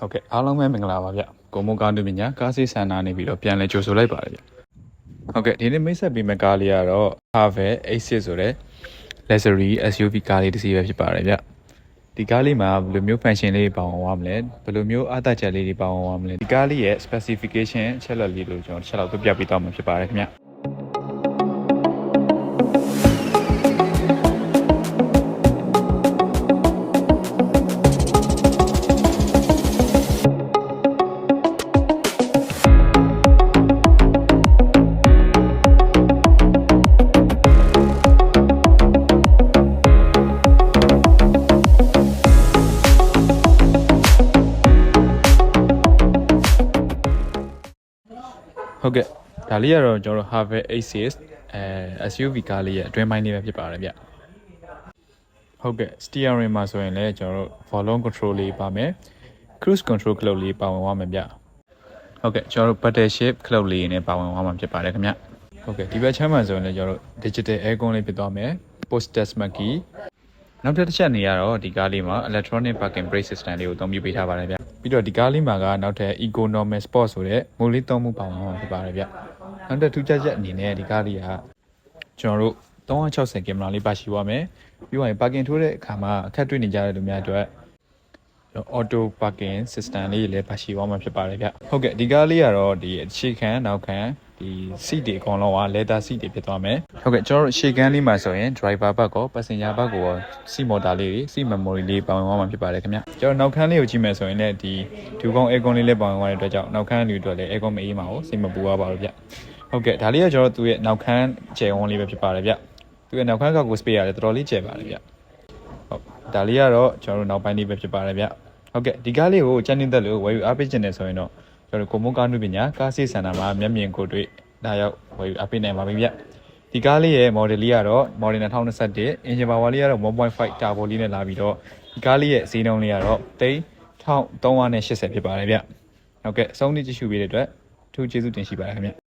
ဟုတ်ကဲ့အားလုံးပဲမင်္ဂလာပါဗျကိုမိုးကားတူပညာကားစီးဆန္ဒနေပြီးတော့ပြန်လဲကြိုဆိုလိုက်ပါတယ်ဗျဟုတ်ကဲ့ဒီနေ့မိတ်ဆက်ပေးမယ့်ကားလေးကတော့ Harvey A6 ဆိုတဲ့ luxury SUV ကားလေးတစ်စီးပဲဖြစ်ပါတယ်ဗျဒီကားလေးမှာဘယ်လိုမျိုး function လေးပါဝင်သွားမလဲဘယ်လိုမျိုးအသက်ချက်လေးတွေပါဝင်သွားမလဲဒီကားလေးရဲ့ specification အချက်လက်လေးလို့ကျွန်တော်တစ်ချက်လောက်ပြပြပေးသွားမှာဖြစ်ပါတယ်ခင်ဗျ ဟုတ်ကဲ့ဒါလေးကတော့ကျွန်တော်တို့ Harvey A6 အဲ SUV ကားလေးရဲ့အတွင်းပိုင်းလေးပဲဖြစ်ပါတယ်ဗျဟုတ်ကဲ့ steering မှာဆိုရင်လည်းကျွန်တော်တို့ volume control လေးပါမယ် cruise control ကလုတ်လေးပါဝင်သွားမယ်ဗျဟုတ်ကဲ့ကျွန်တော်တို့ paddle shift ကလုတ်လေးနဲ့ပါဝင်သွားမှာဖြစ်ပါတယ်ခင်ဗျဟုတ်ကဲ့ဒီဘက်ချမ်းမှာဆိုရင်လည်းကျွန်တော်တို့ digital aircon လေးဖြစ်သွားမယ် post test key နောက်တစ်ချက်နေရတော့ဒီကားလေးမှာ electronic parking brake system လေးကိုအသုံးပြုပေးထားပါတယ်ဗျ ပြီးတော့ဒီကားလေးမှာကနောက်ထပ် economic sport ဆိုတဲ့မိုးလေးသုံးမှုပါဝင်မှာဖြစ်ပါတယ်ဗျနောက်တစ်ထူးခြားချက်အနေနဲ့ဒီကားလေးကကျွန်တော်တို့360ကင်မရာလေးပါရှိသွားမယ်ပြီးတော့ parking ထိုးတဲ့အခါမှာအခက်တွေ့နေကြတဲ့လူများအတွက် auto parking system လေးလည်းပါရှိသွားမှာဖြစ်ပါတယ်ဗျဟုတ်ကဲ့ဒီကားလေးကတော့ဒီအခြေခံနောက်ခံ ဒီ seat တွေအကုန်လုံးက leather seat တွေဖြစ်သွားမယ်ဟုတ်ကဲ့ကျွန်တော်တို့ရှေ့ကန်းလေးမှာဆိုရင် driver ဘက်ကော passenger ဘက်ကော seat motor လေးတွေ seat memory လေးပါဝင်သွားမှာဖြစ်ပါတယ်ခင်ဗျကျွန်တော်နောက်ခန်းလေးကိုကြည့်မယ်ဆိုရင်လည်းဒီဒူကုန်း aircon လေးလည်းပါဝင်သွားတဲ့အတွက်ကြောင့်နောက်ခန်းလူတွေအတွက်လည်း aircon မအေးမှာကိုစိတ်မပူရပါဘူးဗျဟုတ်ကဲ့ဒါလေးကကျွန်တော်တို့သူ့ရဲ့နောက်ခန်းကျယ်ဝန်းလေးပဲဖြစ်ပါတယ်ဗျသူ့ရဲ့နောက်ခန်းကကို space ရတယ်တော်တော်လေးကျယ်ပါတယ်ဗျဟုတ်ဒါလေးကတော့ကျွန်တော်တို့နောက်ပိုင်းလေးပဲဖြစ်ပါတယ်ဗျဟုတ်ကဲ့ဒီကားလေးကိုချန်နေသက်လို့ဝယ်ယူအားပေးခြင်းနဲ့ဆိုရင်တော့ ကျွန်တော်တို့ကိုမုန်းကားနုပညာကားစီးစင်တာမှာမျက်မြင်ကိုတွေ့ဒါရောက်ဝယ်ယူအားပေးနိုင်ပါပြီဗျဒီကားလေးရဲ့ model လေးကတော့ model 2021 engine power လေးကတော့1.5 turbo လေးနဲ့လာပြီးတော့ဒီကားလေးရဲ့ဈေးနှုန်းလေးကတော့3380ဖြစ်ပါတယ်ဗျဟုတ်ကဲ့အဆုံးထိကြည့်ရှုပေးတဲ့အတွက်အထူးကျေးဇူးတင်ရှိပါတယ်ခင်ဗျ